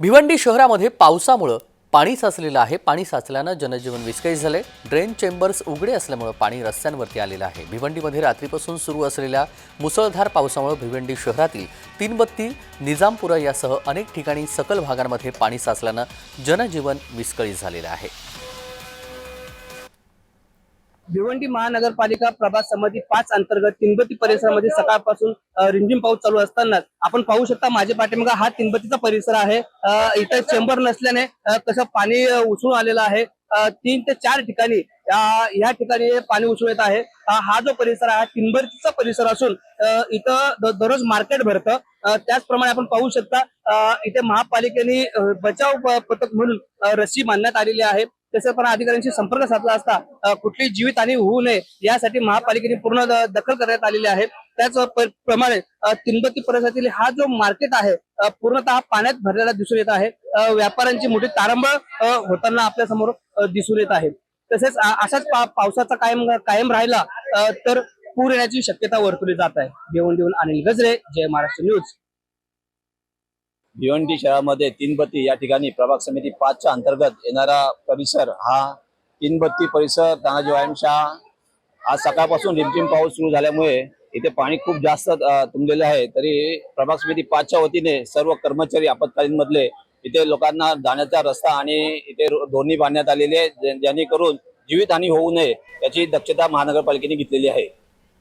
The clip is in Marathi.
भिवंडी शहरामध्ये पावसामुळं पाणी साचलेलं आहे. पाणी साचल्यानं जनजीवन विस्कळीत झाले ड्रेन चेंबर्स उघडे असल्यामुळं पाणी रस्त्यांवरती आलेलं आहे. भिवंडीमध्ये रात्रीपासून सुरू असलेल्या मुसळधार पावसामुळे भिवंडी शहरातील तीनबत्ती निजामपुरा यासह अनेक ठिकाणी सकल भागांमध्ये पाणी साचल्यानं जनजीवन विस्कळीत झालेलं आहे. भिवंडी महानगरपालिका प्रभाग समिती पाच अंतर्गत तिनबती परिसरामध्ये सकाळपासून रिमझिम पाऊस चालू असताना आपण पाहू शकता माझ्या पाठीमागा हा तिनबतीचा परिसर आहे. इथं चेंबर नसल्याने कसं पाणी उसळून आलेलं आहे. तीन ते चार ठिकाणी या- ठिकाणी पाणी उसळून येत आहे. हा जो परिसर आहे हा तिनबत्तीचा परिसर असून इथं दररोज मार्केट भरतं. त्याचप्रमाणे आपण पाहू शकता इथे महापालिकेने बचाव पथक म्हणून रशी रस्सी बांधण्यात आलेली आहे. तसेच पण अधिकाऱ्यांशी संपर्क साधला असता कुठली जीवित जीवितहानी होऊ नये यासाठी महापालिकेने पूर्ण दखल करण्यात आलेली आहे. त्याच प्रमाणे अ, तिनबत्ती परिसरातील हा जो मार्केट आहे पूर्णतः पाण्यात भरलेला दिसून येत आहे. व्यापाऱ्यांची मोठी तारंबळ होताना आपल्यासमोर दिसून येत आहे. तसेच असाच पावसाचा कायम कायम राहिला तर पूर येण्याची शक्यता वर्तवली जात आहे. देऊन देऊन अनिल गजरे जय महाराष्ट्र न्यूज. भिवंडी शहरामध्ये तीनबत्ती या ठिकाणी प्रभाग समिती पाचच्या अंतर्गत येणारा परिसर हा तीनबत्ती परिसर तानाजी व्यायामशाळा. आज सकाळपासून रिमझिम पाऊस सुरू झाल्यामुळे इथे पाणी खूप जास्त तुंबलेले तुंबलेलं आहे. तरी प्रभाग समिती पाचच्या वतीने सर्व कर्मचारी आपत्कालीन मधले इथे लोकांना जाण्याचा रस्ता आणि इथे धोनी दोन्ही बांधण्यात आलेले आहे जेणेकरून जीवितहानी होऊ नये याची दक्षता महानगरपालिकेने घेतलेली आहे.